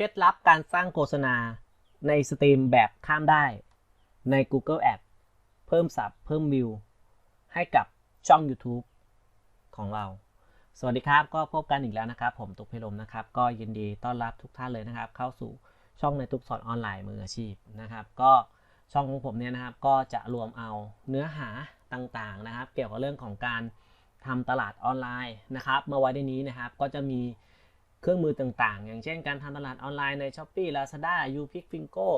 เคล็ดลับการสร้างโฆษณาในสตรีมแบบข้ามได้ใน Google Ads เพิ่มสับเพิ่มวิว ให้กับช่อง YouTube ของเรา สวัสดีครับ ก็พบกันอีกแล้วนะครับ ผมตุกเพลมนะครับ ก็ยินดีต้อนรับทุกท่านเลยนะครับ เข้าสู่ช่องในทุกสอนออนไลน์มืออาชีพนะครับ ก็ช่องของผมเนี่ยนะครับ ก็จะรวมเอาเนื้อหาต่างๆนะครับ เกี่ยวกับเรื่องของการทำตลาดออนไลน์นะครับมาไว้ในนี้นะครับ ก็จะมี เครื่องมือต่างๆ อย่างเช่นการทำตลาดออนไลน์ใน s h อ p e e Lazada u p i c Fingo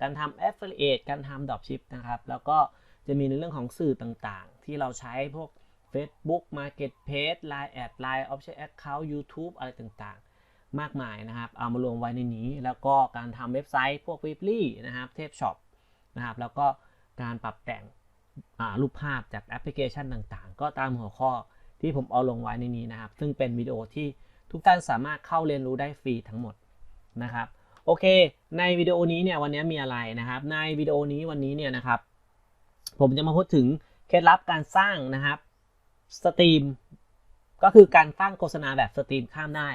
การทำ Affiliate การทำ Dropship นะครับ แล้วก็จะมีในเรื่องของสื่อต่างๆ ที่เราใช้พวก Facebook Marketplace Line Ad Line Option Account YouTube อะไรต่างๆ มากมายนะครับ เอามารวมไว้ในนี้ แล้วก็การทำเว็บไซต์พวก Weebly นะครับเทปช็อปนะครับ แล้วก็การปรับแต่งรูปภาพจากแอปพลิเคชันต่างๆ ก็ตามหัวข้อที่ผมเอาลงไว้ในนี้นะครับ ซึ่งเป็นวิดีโอที่ ทุกท่านสามารถเข้าเรียนรู้ได้ฟรีทั้งหมดนะครับโอเค ในวิดีโอนี้เนี่ยวันนี้มีอะไรนะครับ ในวิดีโอนี้วันนี้เนี่ยนะครับ ผมจะมาพูดถึงเคล็ดลับการสร้างนะครับสตรีมก็คือการสร้างโฆษณาแบบสตรีมข้ามได้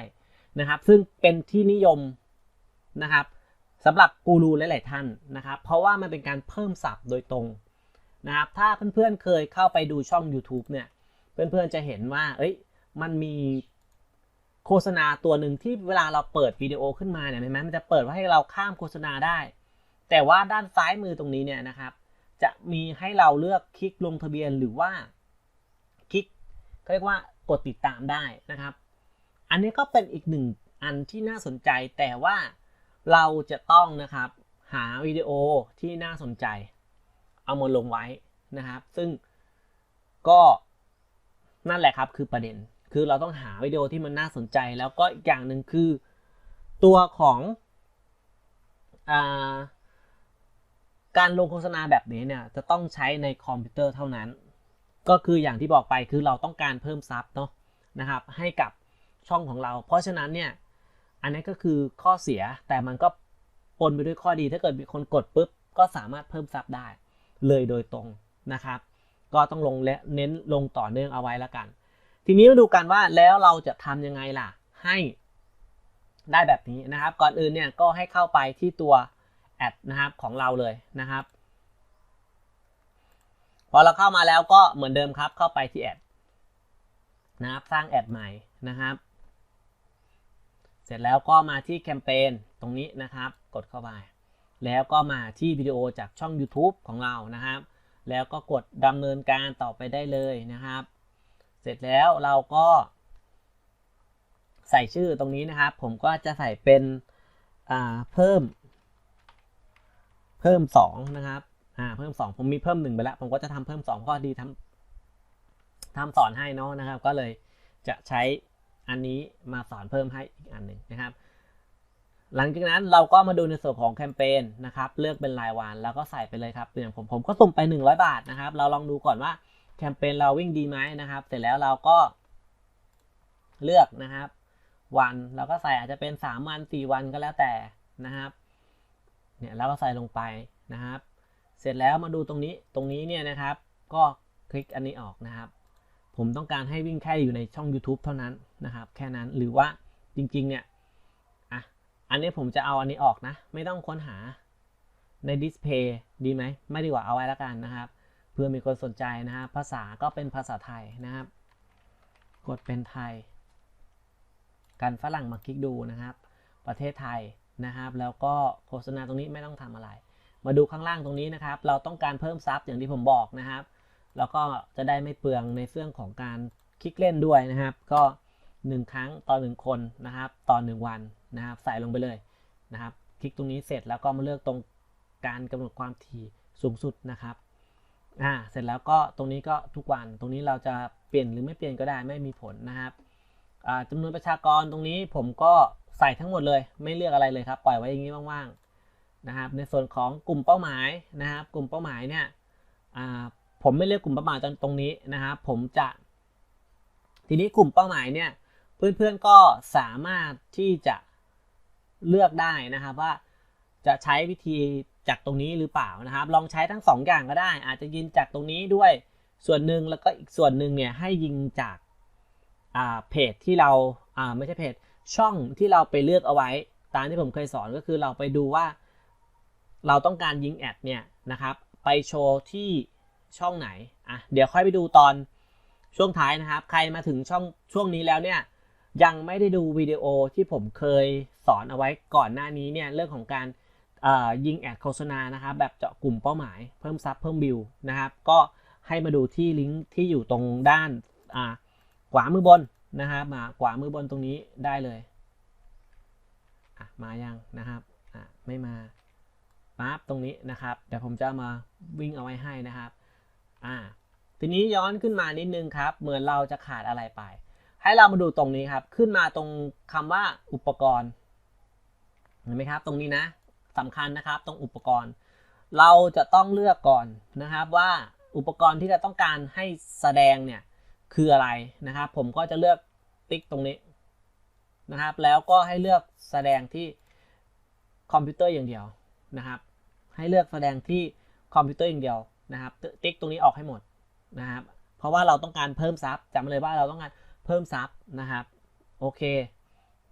นะครับ ซึ่งเป็นที่นิยมนะครับสำหรับกูรูหลาย ๆ ท่านนะครับ เพราะว่ามันเป็นการเพิ่มศัพท์โดยตรงนะครับ ถ้าเพื่อน ๆ เคยเข้าไปดูช่อง YouTube เนี่ย เพื่อน ๆ จะเห็นว่า เอ้ย มันมี โฆษณาตัวหนึ่งที่เวลาเราเปิดวิดีโอขึ้นมาเนี่ยเห็นไหมมันจะเปิดว่าให้เราข้ามโฆษณาได้ แต่ว่าด้านซ้ายมือตรงนี้เนี่ยนะครับ จะมีให้เราเลือกคลิกลงทะเบียนหรือว่าคลิกเขาเรียกว่ากดติดตามได้นะครับ อันนี้ก็เป็นอีกหนึ่งอันที่น่าสนใจแต่ว่าเราจะต้องนะครับหาวิดีโอที่น่าสนใจ เอามาลงไว้นะครับ ซึ่งก็นั่นแหละครับคือประเด็น คือเราต้องหาวิดีโอที่มันน่าสนใจ แล้วก็อีกอย่างหนึ่งคือตัวของอาการลงโฆษณาแบบนี้เนี่ยจะต้องใช้ในคอมพิวเตอร์เท่านั้น ก็คืออย่างที่บอกไปคือเราต้องการเพิ่มซับเนาะนะครับ ให้กับช่องของเรา เพราะฉะนั้นเนี่ยอันนี้ก็คือข้อเสียแต่มันก็ปนไปด้วยข้อดีถ้าเกิดมีคนกดปุ๊บก็สามารถเพิ่มซับได้เลยโดยตรงนะครับ ก็ต้องลงและเน้นลงต่อเนื่องเอาไว้แล้วกัน ทีนี้มาดูกันว่าแล้วเราจะทำยังไงล่ะ ให้ได้แบบนี้นะครับ ก่อนอื่นเนี่ยก็ให้เข้าไปที่ตัวแอดนะครับของเราเลยนะครับพอเราเข้ามาแล้วก็เหมือนเดิมครับ เข้าไปที่แอดนะครับสร้างแอดใหม่นะครับ เสร็จแล้วก็มาที่แคมเปญตรงนี้นะครับ กดเข้าไป แล้วก็มาที่วิดีโอจากช่อง YouTube ของเรานะครับ แล้วก็กดดำเนินการต่อไปได้เลยนะครับ เสร็จแล้วเราก็ใส่ชื่อตรงนี้นะครับ ผมก็จะใส่เป็นเพิ่ม เพิ่ม 2 นะครับอ่าเพิ่ม 2 ผมมีเพิ่ม1ไปแล้ว ผมก็จะทำเพิ่ม2ข้อดีทำทำสอนให้เนาะนะครับ ก็เลยจะใช้อันนี้มาสอนเพิ่มให้อีกอันหนึ่งนะครับ หลังจากนั้นเราก็มาดูในส่วนของแคมเปญนะครับ เลือกเป็นรายวันแล้วก็ใส่ไปเลยครับอย่างผมผมก็สุ่มไป 100 บาทนะครับ เราลองดูก่อนว่า แคมเปญเราวิ่งดีไหมนะครับ เสร็จแล้วเราก็เลือกนะครับ วันเราก็ใส่อาจจะเป็น 3 วัน 4 วันก็แล้วแต่นะครับเนี่ยเราก็ใส่ลงไปนะครับ เสร็จแล้วมาดูตรงนี้ตรงนี้เนี่ยนะครับ ก็คลิกอันนี้ออกนะครับ ผมต้องการให้วิ่งแค่อยู่ในช่อง YouTube เท่านั้นนะครับ แค่นั้นหรือว่าจริงๆเนี่ยอะอันนี้ผมจะเอาอันนี้ออกนะ ไม่ต้องค้นหาในดิสเพย์ดีไหมไม่ดีกว่าเอาไว้แล้วกันนะครับ เพื่อมีคนสนใจนะครับภาษาก็เป็นภาษาไทยนะครับ กดเป็นไทยการฝรั่งมาคลิกดูนะครับ ประเทศไทยนะครับ แล้วก็โฆษณาตรงนี้ไม่ต้องทำอะไร มาดูข้างล่างตรงนี้นะครับ เราต้องการเพิ่มซับอย่างที่ผมบอกนะครับ แล้วก็จะได้ไม่เปลืองในเรื่องของการคลิกเล่นด้วยนะครับ ก็ 1 ครั้งต่อ 1 คนนะครับ ต่อ 1 วันนะครับ ใส่ลงไปเลยนะครับ คลิกตรงนี้เสร็จแล้วก็มาเลือกตรงการกำหนดความถี่สูงสุดนะครับ อ่าเสร็จแล้วก็ตรงนี้ก็ทุกวันตรงนี้เราจะเปลี่ยนหรือไม่เปลี่ยนก็ได้ไม่มีผลนะครับอ่าจำนวนประชากรตรงนี้ผมก็ใส่ทั้งหมดเลย ไม่เลือกอะไรเลยครับ ปล่อยไว้อย่างนี้ว่างๆนะครับ ในส่วนของกลุ่มเป้าหมายนะครับ กลุ่มเป้าหมายเนี่ยอ่าผมไม่เลือกกลุ่มเป้าหมายตรงนี้นะครับ ผมจะ ทีนี้กลุ่มเป้าหมายเนี่ยเพื่อนๆก็สามารถที่จะเลือกได้นะครับว่าจะใช้วิธี จากตรงนี้หรือเปล่านะครับ ลองใช้ทั้ง2ออย่างก็ได้ อาจจะยิงจากตรงนี้ด้วยส่วนหนึ่งแล้วก็อีกส่วนหนึ่งเนี่ยให้ยิงจากเพจที่เราไม่ใช่เพจช่องที่เราไปเลือกเอาไว้ ตามที่ผมเคยสอนก็คือเราไปดูว่า เราต้องการยิงแอดเนี่ยนะครับไปโชว์ที่ช่องไหนอะเดี๋ยวค่อยไปดูตอนช่วงท้ายนะครับ ใครมาถึงช่องช่วงนี้แล้วเนี่ยยังไม่ได้ดูวิดีโอที่ผมเคยสอนเอาไว้ก่อนหน้านี้เนี่ยเรื่องของการ ยิงแอดโฆษณานะครับแบบเจาะกลุ่มเป้าหมายเพิ่มซับเพิ่มบิวนะครับ ก็ให้มาดูที่ลิงก์ที่อยู่ตรงด้านขวามือบนนะครับมาขวามือบนตรงนี้ได้เลยมายังนะครับไม่มาปั๊บตรงนี้นะครับเดี๋ยวผมจะมาวิ่งเอาไว้ให้นะครับอ่าทีนี้ย้อนขึ้นมานิดนึงครับ เหมือนเราจะขาดอะไรไป ให้เรามาดูตรงนี้ครับ ขึ้นมาตรงคำว่าอุปกรณ์เห็นไหมครับ ตรงนี้นะ สำคัญนะครับ ตรงอุปกรณ์ เราจะต้องเลือกก่อนนะครับว่าอุปกรณ์ที่เราต้องการให้แสดงเนี่ยคืออะไรนะครับ ผมก็จะเลือกติ๊กตรงนี้นะครับ แล้วก็ให้เลือกแสดงที่คอมพิวเตอร์อย่างเดียวนะครับ ให้เลือกแสดงที่คอมพิวเตอร์อย่างเดียวนะครับ ติ๊กตรงนี้ออกให้หมดนะครับ เพราะว่าเราต้องการเพิ่มซับจำเลยว่าเราต้องการเพิ่มซับนะครับ โอเค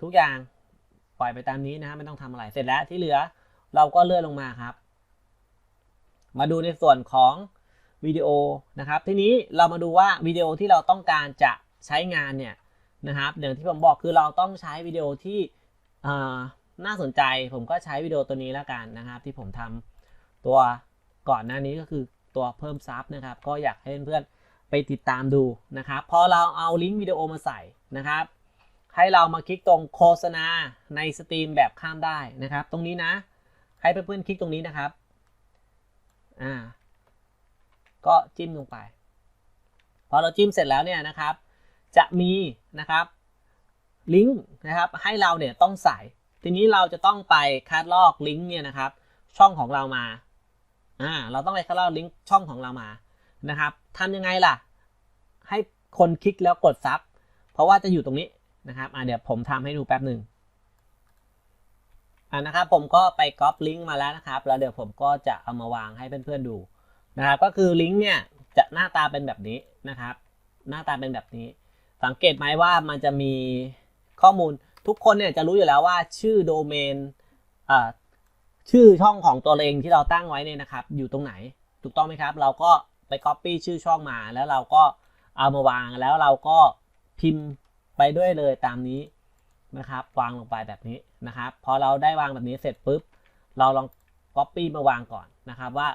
ทุกอย่างปล่อยไปตามนี้นะครับไม่ต้องทำอะไรเสร็จแล้วที่เหลือ เราก็เลื่อนลงมาครับ มาดูในส่วนของวิดีโอนะครับ ทีนี้เรามาดูว่าวิดีโอที่เราต้องการจะใช้งานเนี่ยนะครับอย่างที่ผมบอกคือเราต้องใช้วิดีโอที่น่าสนใจ ผมก็ใช้วิดีโอตัวนี้แล้วกันนะครับ ที่ผมทำตัวก่อนหน้านี้ก็คือตัวเพิ่มซับนะครับ ก็อยากให้เพื่อนๆไปติดตามดูนะครับ พอเราเอาลิงก์วิดีโอมาใส่นะครับ ให้เรามาคลิกตรงโฆษณาในสตรีมแบบข้ามได้นะครับ ตรงนี้นะ ให้เพื่อนๆคลิกตรงนี้นะครับ อ่า ก็จิ้มลงไป พอเราจิ้มเสร็จแล้วเนี่ยนะครับ จะมีนะครับลิงก์นะครับ ให้เราเนี่ยต้องใส่ ทีนี้เราจะต้องไปคัดลอกลิงก์เนี่ยนะครับ ช่องของเรามา อ่า เราต้องไปคัดลอกลิงก์ช่องของเรามา นะครับทำยังไงล่ะ ให้คนคลิกแล้วกดซับ เพราะว่าจะอยู่ตรงนี้นะครับ อ่าเดี๋ยวผมทำให้ดูแป๊บหนึ่ง อ่านะครับผมก็ไปก๊อปลิงก์มาแล้วนะครับ แล้วเดี๋ยวผมก็จะเอามาวางให้เพื่อนๆดูนะครับ ก็คือลิงก์เนี่ยจะหน้าตาเป็นแบบนี้นะครับ หน้าตาเป็นแบบนี้ สังเกตไหมว่ามันจะมีข้อมูลทุกคนเนี่ยจะรู้อยู่แล้วว่าชื่อโดเมนอ่าชื่อช่องของตัวเองที่เราตั้งไว้เนี่ยนะครับ อยู่ตรงไหนถูกต้องไหมครับ เราก็ไป Copy ชื่อช่องมาแล้วเราก็เอามาวางแล้วเราก็พิมพ์ไปด้วยเลยตามนี้ นะครับวางลงไปแบบนี้นะครับ พอเราได้วางแบบนี้เสร็จปุ๊บ เราลอง Copy มาวางก่อนนะครับ ว่า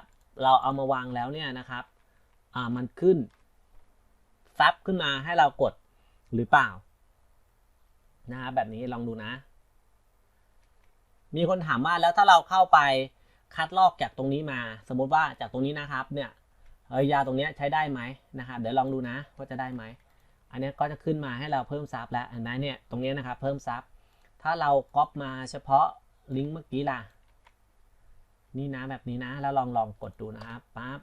เราเอามาวางแล้วเนี่ยนะครับอ่ามันขึ้นซับขึ้นมาให้เรากดหรือเปล่านะครับแบบนี้ลองดูนะ มีคนถามว่าแล้วถ้าเราเข้าไปคัดลอกจากตรงนี้มา สมมติว่าจากตรงนี้นะครับเนี่ยเอยาตรงนี้ใช้ได้ไหมนะครับ เดี๋ยวลองดูนะว่าจะได้ไหม อันนี้ก็จะขึ้นมาให้เราเพิ่มซับแล้วอันนั้นเนี่ยตรงนี้นะครับเพิ่มซับถ้าเราก๊อปมาเฉพาะลิงก์เมื่อกี้ล่ะนี่นะแบบนี้นะแล้วลองลองกดดูนะครับปั๊บ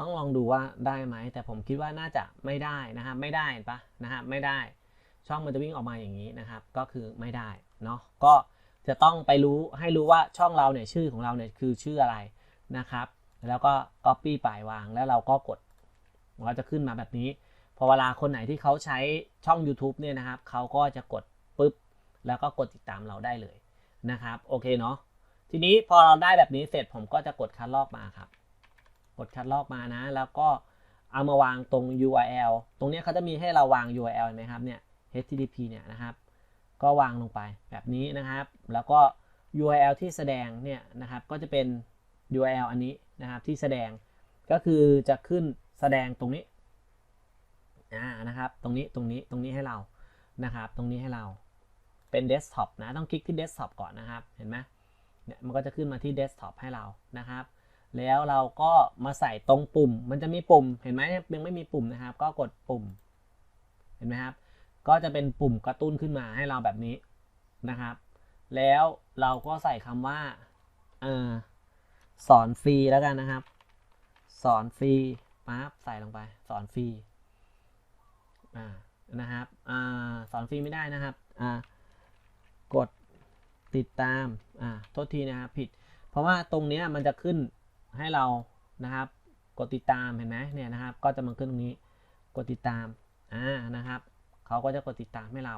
ต้องลองดูว่าได้ไหมแต่ผมคิดว่าน่าจะไม่ได้นะครับไม่ได้ปะนะครับไม่ได้ ช่องมันจะวิ่งออกมาอย่างนี้นะครับ ก็คือไม่ได้เนาะก็จะต้องไปรู้ให้รู้ว่าช่องเราเนี่ยชื่อของเราเนี่ยคือชื่ออะไรนะครับ แล้วก็ Copy ไปวางแล้วเราก็กดมันก็จะขึ้นมาแบบนี้ พอเวลาคนไหนที่เขาใช้ช่อง YouTube เนี่ยนะครับเขาก็จะกดปุ๊บ แล้วก็กดติดตามเราได้เลยนะครับ โอเคเนาะทีนี้พอเราได้แบบนี้เสร็จผมก็จะกดคัดลอกมาครับ กดคัดลอกมานะ แล้วก็เอามาวางตรง URL ตรงนี้เขาจะมีให้เราวาง URL เห็นไหมครับเนี่ย HTTP เนี่ยนะครับ ก็วางลงไปแบบนี้นะครับ แล้วก็ URL ที่แสดงเนี่ยนะครับ ก็จะเป็น URL อันนี้นะครับที่แสดงก็คือจะขึ้นแสดงตรงนี้อ่านะครับ ตรงนี้ตรงนี้ตรงนี้ให้เรานะครับ ตรงนี้ให้เราเป็นเดสก์ท็อปนะต้องคลิกที่เดสก์ท็อปก่อนนะครับ เห็นไหมเนี่ยมันก็จะขึ้นมาที่เดสก์ท็อปให้เรานะครับ แล้วเราก็มาใส่ตรงปุ่ม มันจะมีปุ่ม เห็นไหมยังไม่มีปุ่มนะครับ ก็กดปุ่ม เห็นไหมครับ ก็จะเป็นปุ่มกระตุ้นขึ้นมาให้เราแบบนี้นะครับ แล้วเราก็ใส่คำว่าอสอนฟรีแล้วกันนะครับ สอนฟรีปั๊บใส่ลงไป สอนฟรีนะครับอสอนฟรีไม่ได้นะครับกดติดตามอ่าโทษทีนะครับผิด เพราะว่าตรงนี้มันจะขึ้นให้เรานะครับ กดติดตามเห็นไหมเนี่ยนะครับ ก็จะมาขึ้นตรงนี้ กดติดตามอ่านะครับ เขาก็จะกดติดตามให้เรา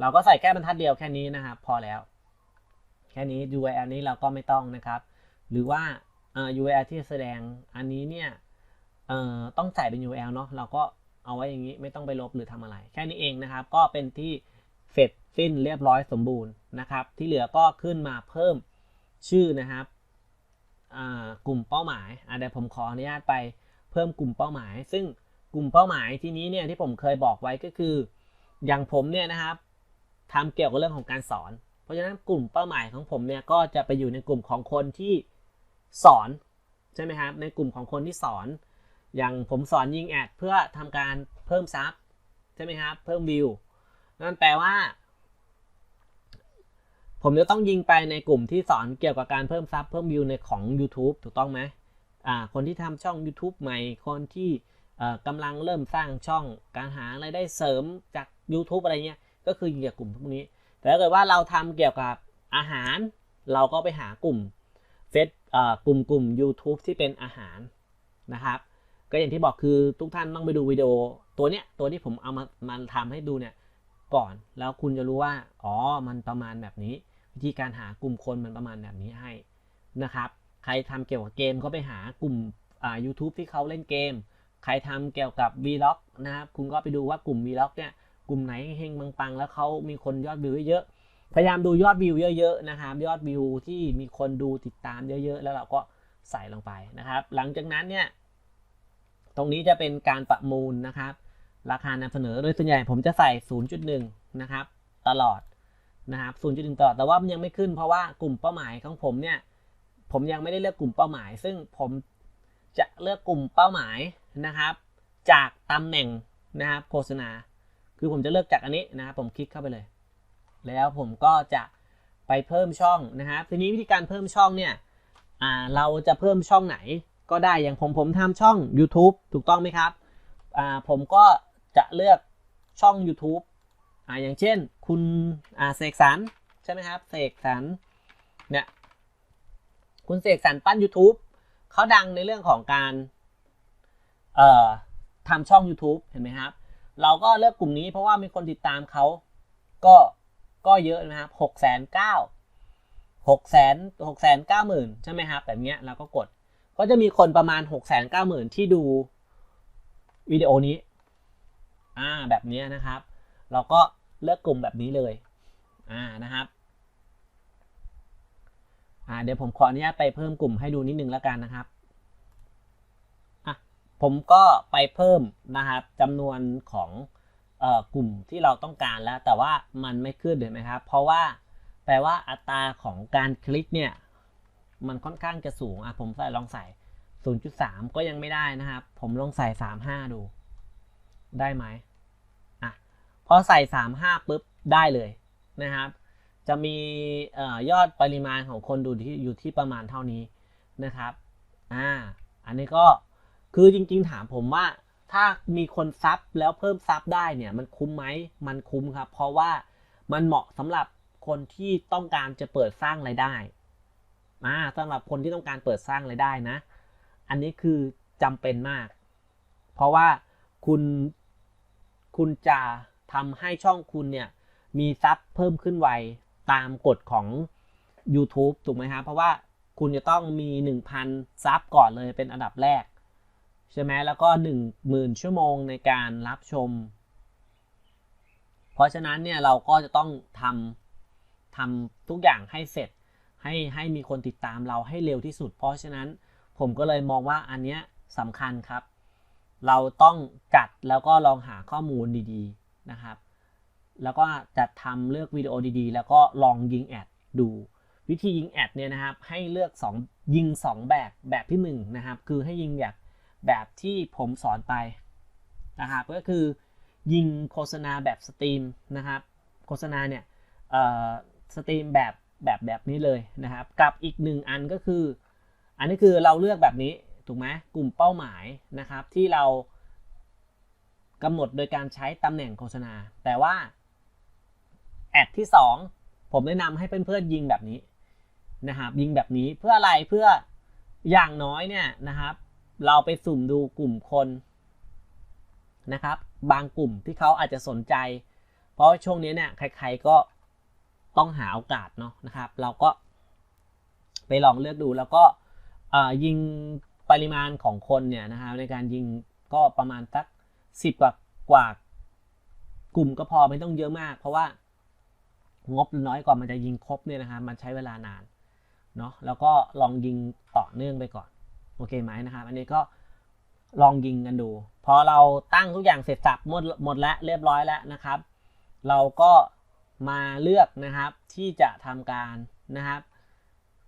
เราก็ใส่แค่บรรทัดเดียวแค่นี้นะครับ พอแล้ว แค่นี้ URL นี้เราก็ไม่ต้องนะครับ หรือว่า URL ที่แสดงอันนี้เนี่ยต้องใส่เป็น URL เนาะเราก็เอาไว้อย่างนี้ไม่ต้องไปลบหรือทำอะไร แค่นี้เองนะครับ ก็เป็นที่เสร็จสิ้นเรียบร้อยสมบูรณ์นะครับ ที่เหลือก็ขึ้นมาเพิ่มชื่อนะครับกลุ่มเป้าหมายอะเดี๋ยวผมขออนุญาตไปเพิ่มกลุ่มเป้าหมาย ซึ่ง กลุ่มเป้าหมายที่นี้เนี่ยที่ผมเคยบอกไว้ก็คือ อย่างผมเนี่ยนะครับทำเกี่ยวกับเรื่องของการสอน เพราะฉะนั้นกลุ่มเป้าหมายของผมเนี่ยก็จะไปอยู่ในกลุ่มของคนที่สอนใช่ไหมครับในกลุ่มของคนที่สอน อย่างผมสอนยิงแอดเพื่อทำการเพิ่มซับใช่ไหมครับเพิ่มวิวนั่นแปลว่า ผมจะต้องยิงไปในกลุ่มที่สอนเกี่ยวกับการเพิ่มซับเพิ่มวิวในของ YouTube ถูกต้องไหมอ่าคนที่ทำช่อง YouTube ใหม่คนที่ กำลังเริ่มสร้างช่องการหารายได้เสริมจาก YouTube อะไรเงี้ยก็คือเกี่ยวกับกลุ่มพวกนี้ แต่ถ้าเกิดว่าเราทำเกี่ยวกับอาหาร เราก็ไปหากลุ่มเฟซกลุ่มกลุ่ม YouTube ที่เป็นอาหารนะครับ ก็อย่างที่บอกคือทุกท่านต้องไปดูวิดีโอตัวเนี้ยตัวที่ผมเอามามาทำให้ดูเนี่ยก่อนแล้วคุณจะรู้ว่าอ๋อมันประมาณแบบนี้ วิธีการหากลุ่มคนมันประมาณแบบนี้ให้นะครับ ใครทำเกี่ยวกับเกมก็ไปหากลุ่มอ่า YouTube ที่เขาเล่นเกม ใครทำเกี่ยวกับ Vlog นะครับ คุณก็ไปดูว่ากลุ่ม Vlog เนี่ย กลุ่มไหนเฮงปังๆ แล้วเขามีคนยอดวิวเยอะ พยายามดูยอดวิวเยอะๆ นะครับ ยอดวิวที่มีคนดูติดตามเยอะๆ แล้วเราก็ใส่ลงไปนะครับ หลังจากนั้นเนี่ย ตรงนี้จะเป็นการประมูลนะครับ ราคานำเสนอ โดยส่วนใหญ่ผมจะใส่ 0.1 นะครับ ตลอดนะครับ 0.1 ตลอด แต่ว่ามันยังไม่ขึ้นเพราะว่ากลุ่มเป้าหมายของผมเนี่ย ผมยังไม่ได้เลือกกลุ่มเป้าหมาย ซึ่งผมจะเลือกกลุ่มเป้าหมาย นะครับ จากตำแหน่งนะครับโฆษณา คือผมจะเลือกจากอันนี้นะครับผมคลิกเข้าไปเลย แล้วผมก็จะไปเพิ่มช่องนะครับทีนี้วิธีการเพิ่มช่องเนี่ยเราจะเพิ่มช่องไหนก็ได้อย่างผมผมทำช่อง YouTube ถูกต้องไหมครับผมก็จะเลือกช่อง YouTube ออย่างเช่น คุณเสกสรรใช่ไหมครับเสกสรรเนี่ยคุณเสกสรรปั้น YouTube เขาดังในเรื่องของการ เอ่อทำช่อง YouTube เห็นไหมครับ เราก็เลือกกลุ่มนี้เพราะว่ามีคนติดตามเขาก็ก็เยอะนะครับหกแสนเก้าหกแสนหกแสนเก้าหมื่นใช่ไหมครับแบบเนี้ยเราก็กด ก็จะมีคนประมาณหกแสนเก้าหมื่นที่ดูวิดีโอนี้ อ่าแบบนี้นะครับ เราก็เลือกกลุ่มแบบนี้เลย อ่านะครับ อ่าเดี๋ยวผมขออนุญาตไปเพิ่มกลุ่มให้ดูนิดนึงแล้วกันนะครับ ผมก็ไปเพิ่มนะครับจำนวนของออกลุ่มที่เราต้องการแล้ว แต่ว่ามันไม่ขึ้นเลยไหมครับ เพราะว่าแปลว่าอัตราของการคลิกเนี่ยมันค่อนข้างจะสูงอะผมใส่ลองใส่ 0.3 ก็ยังไม่ได้นะครับ ผมลองใส่ 35 ดู ได้ไหมอะพอใส่ 35ปุ๊บได้เลยนะครับ จะมีออยอดปริมาณของคนดูที่อยู่ที่ประมาณเท่านี้นะครับอ่าอันนี้ก็ คือจริง ๆ ถามผมว่าถ้ามีคนซับแล้วเพิ่มซับได้เนี่ย มันคุ้มไหมมันคุ้มครับ เพราะว่ามันเหมาะสำหรับคนที่ต้องการจะเปิดสร้างรายได้อ่าสำหรับคนที่ต้องการเปิดสร้างรายได้นะ อันนี้คือจำเป็นมาก เพราะว่าคุณคุณจะทำให้ช่องคุณเนี่ยมีซับเพิ่มขึ้นไวตามกฎของ YouTube ถูกไหมครับเพราะว่าคุณจะต้องมี 1,000 ซับก่อนเลยเป็นอันดับแรก ใช่ไหมแล้วก็ 10,000 ชั่วโมงในการรับชม เพราะฉะนั้นเนี่ยเราก็จะต้องทำทำทุกอย่างให้เสร็จ ให้ให้มีคนติดตามเราให้เร็วที่สุด เพราะฉะนั้นผมก็เลยมองว่าอันเนี้ยสำคัญครับ เราต้องจัดแล้วก็ลองหาข้อมูลดีๆนะครับ แล้วก็จัดทำเลือกวิดีโอดีๆ แล้วก็ลองยิงแอดดูวิธียิงแอดเนี่ยนะครับให้เลือก 2 ยิง 2 แบบแบบที่1นะครับคือให้ยิงแบบ แบบที่ผมสอนไปนะครับก็คือยิงโฆษณาแบบสตรีมนะครับโฆษณาเนี่ยสตรีมแบบแบบแบบนี้เลยนะครับ กับอีกหนึ่งอันก็คือ อันนี้คือเราเลือกแบบนี้ถูกไหมกลุ่มเป้าหมายนะครับที่เรากำหนดโดยการใช้ตำแหน่งโฆษณา แต่ว่าแอดที่ 2 ผมแนะนำให้เพื่อนๆยิงแบบนี้นะครับยิงแบบนี้เพื่ออะไรเพื่ออย่างน้อยเนี่ยนะครับ เราไปสุ่มดูกลุ่มคนนะครับ บางกลุ่มที่เขาอาจจะสนใจ เพราะช่วงนี้เนี่ยใครๆก็ต้องหาโอกาสเนาะนะครับ เราก็ไปลองเลือกดูแล้วก็ยิงปริมาณของคนเนี่ยนะครับในการยิงก็ประมาณสักสิบกว่ากว่ากลุ่มก็พอไม่ต้องเยอะมาก เพราะว่างบน้อยกว่ามันจะยิงครบเนี่ยนะครับมันใช้เวลานานเนาะแล้วก็ลองยิงต่อเนื่องไปก่อน โอเคไหมนะครับ อันนี้ก็ลองยิงกันดู พอเราตั้งทุกอย่างเสร็จสับหมดหมดแล้วเรียบร้อยแล้วนะครับ เราก็มาเลือกนะครับที่จะทำการนะครับ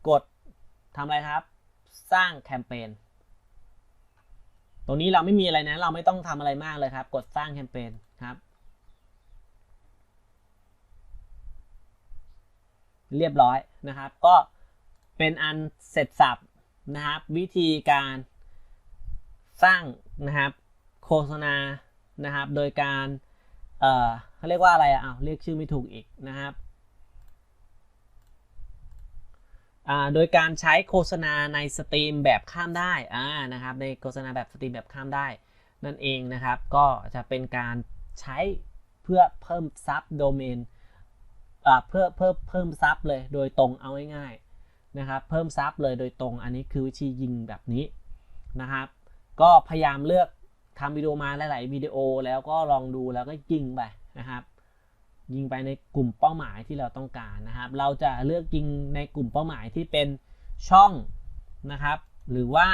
กดทำอะไรครับ สร้างแคมเปญตรงนี้เราไม่มีอะไรนะ เราไม่ต้องทำอะไรมากเลยครับ กดสร้างแคมเปญครับเรียบร้อยนะครับ ก็เป็นอันเสร็จสับ นะครับ วิธีการสร้างนะครับโฆษณานะครับ โดยการเอ่อเขาเรียกว่าอะไรอะอ้าเรียกชื่อไม่ถูกอีกนะครับอ่าโดยการใช้โฆษณาในสตรีมแบบข้ามได้อ่านะครับในโฆษณาแบบสตรีมแบบข้ามได้ นั่นเองนะครับ ก็จะเป็นการใช้เพื่อเพิ่มซับโดเมนอ่าเพื่อเพิ่มเพิ่มซับเลยโดยตรงเอาง่าย นะครับเพิ่มซับเลยโดยตรงอันนี้คือวิธียิงแบบนี้นะครับ ก็พยายามเลือกทำวิดีโอมาหลาย ๆ วิดีโอแล้วก็ลองดูแล้วก็ยิงไปนะครับ ยิงไปในกลุ่มเป้าหมายที่เราต้องการนะครับ เราจะเลือกยิงในกลุ่มเป้าหมายที่เป็นช่องนะครับ หรือว่า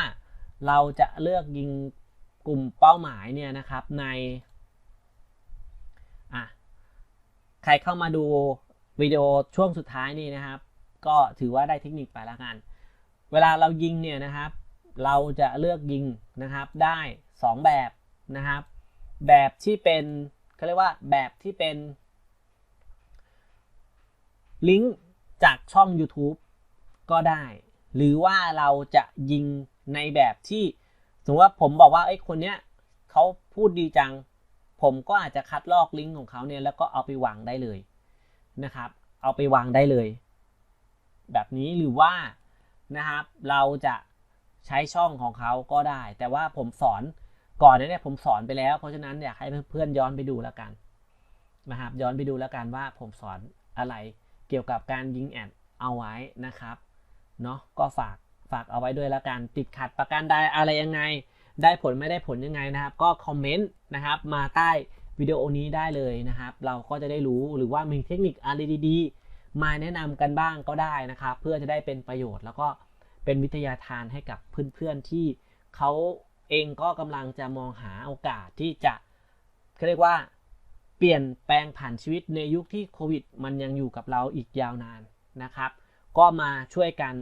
เราจะเลือกยิงกลุ่มเป้าหมายเนี่ยนะครับในอะใครเข้ามาดูวิดีโอช่วงสุดท้ายนี่นะครับ ก็ถือว่าได้เทคนิคไปแล้วกัน เวลาเรายิงเนี่ยนะครับ เราจะเลือกยิงนะครับได้ 2 แบบนะครับ แบบที่เป็นเขาเรียกว่าแบบที่เป็นลิงก์จากช่อง YouTube ก็ได้ หรือว่าเราจะยิงในแบบที่สมมติว่าผมบอกว่าไอ้คนเนี้ยเขาพูดดีจัง ผมก็อาจจะคัดลอกลิงก์ของเขาเนี่ยแล้วก็เอาไปวางได้เลยนะครับ เอาไปวางได้เลย แบบนี้หรือว่านะครับเราจะใช้ช่องของเขาก็ได้ แต่ว่าผมสอนก่อนหน้เนี่ยผมสอนไปแล้ว เพราะฉะนั้นอยากให้เพื่อนๆย้อนไปดูแล้วกันนะครับย้อนไปดูแล้วกันว่าผมสอนอะไรเกี่ยวกับการยิงแอดเอาไว้นะครับเนาะก็ฝากฝากเอาไว้ด้วยแล้วกันติดขัดประการใดอะไรยังไง ได้ผลไม่ได้ผลยังไงนะครับ ก็คอมเมนต์นะครับมาใต้วิดีโอนี้ได้เลยนะครับ เราก็จะได้รู้หรือว่ามีเทคนิคอะไรดีๆ มาแนะนำกันบ้างก็ได้นะครับ เพื่อจะได้เป็นประโยชน์ แล้วก็เป็นวิทยาทานให้กับเพื่อนๆที่เขาเองก็กำลังจะมองหาโอกาสที่จะเขาเรียกว่าเปลี่ยนแปลงผ่านชีวิตในยุคที่โควิด มันยังอยู่กับเราอีกยาวนานนะครับ ก็มาช่วยกัน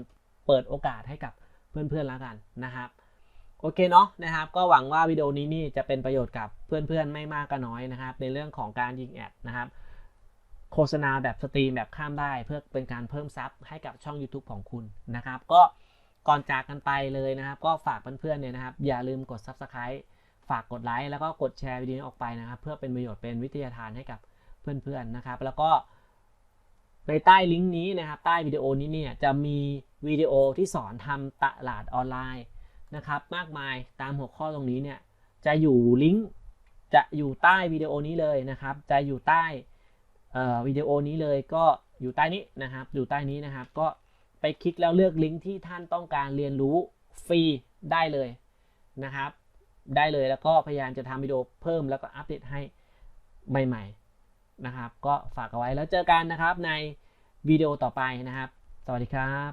เปิดโอกาสให้กับเพื่อนๆแล้วกันนะครับโอเคเนาะนะครับ ก็หวังว่าวิดีโอนี้นี่จะเป็นประโยชน์กับเพื่อนๆไม่มากก็น้อยนะครับ ในเรื่องของการยิงแอดนะครับ โฆษณาแบบสตรีมแบบข้ามได้ เพื่อเป็นการเพิ่มซับให้กับช่อง YouTube ของคุณนะครับ ก็ก่อนจากกันไปเลยนะครับ ก็ฝากเพื่อนๆเนี่ยนะครับ อย่าลืมกด Subscribe ฝากกดไลค์แล้วก็กดแชร์วิดีโอออกไปนะครับ เพื่อเป็นประโยชน์เป็นวิทยาทานให้กับเพื่อนๆนะครับ แล้วก็ในใต้ลิงก์นี้นะครับ ใต้วิดีโอนี้เนี่ยจะมีวิดีโอที่สอนทำตลาดออนไลน์นะครับ มากมายตามหัวข้อตรงนี้เนี่ยจะอยู่ลิงก์จะอยู่ใต้วิดีโอนี้เลยนะครับ จะอยู่ใต้ วิดีโอนี้เลยก็อยู่ใต้นี้นะครับ อยู่ใต้นี้นะครับ ก็ไปคลิกแล้วเลือกลิงก์ที่ท่านต้องการเรียนรู้ฟรีได้เลยนะครับ ได้เลยแล้วก็พยายามจะทำวิดีโอเพิ่มแล้วก็อัปเดตให้ใหม่ๆนะครับ ก็ฝากเอาไว้แล้วเจอกันนะครับในวิดีโอต่อไปนะครับ สวัสดีครับ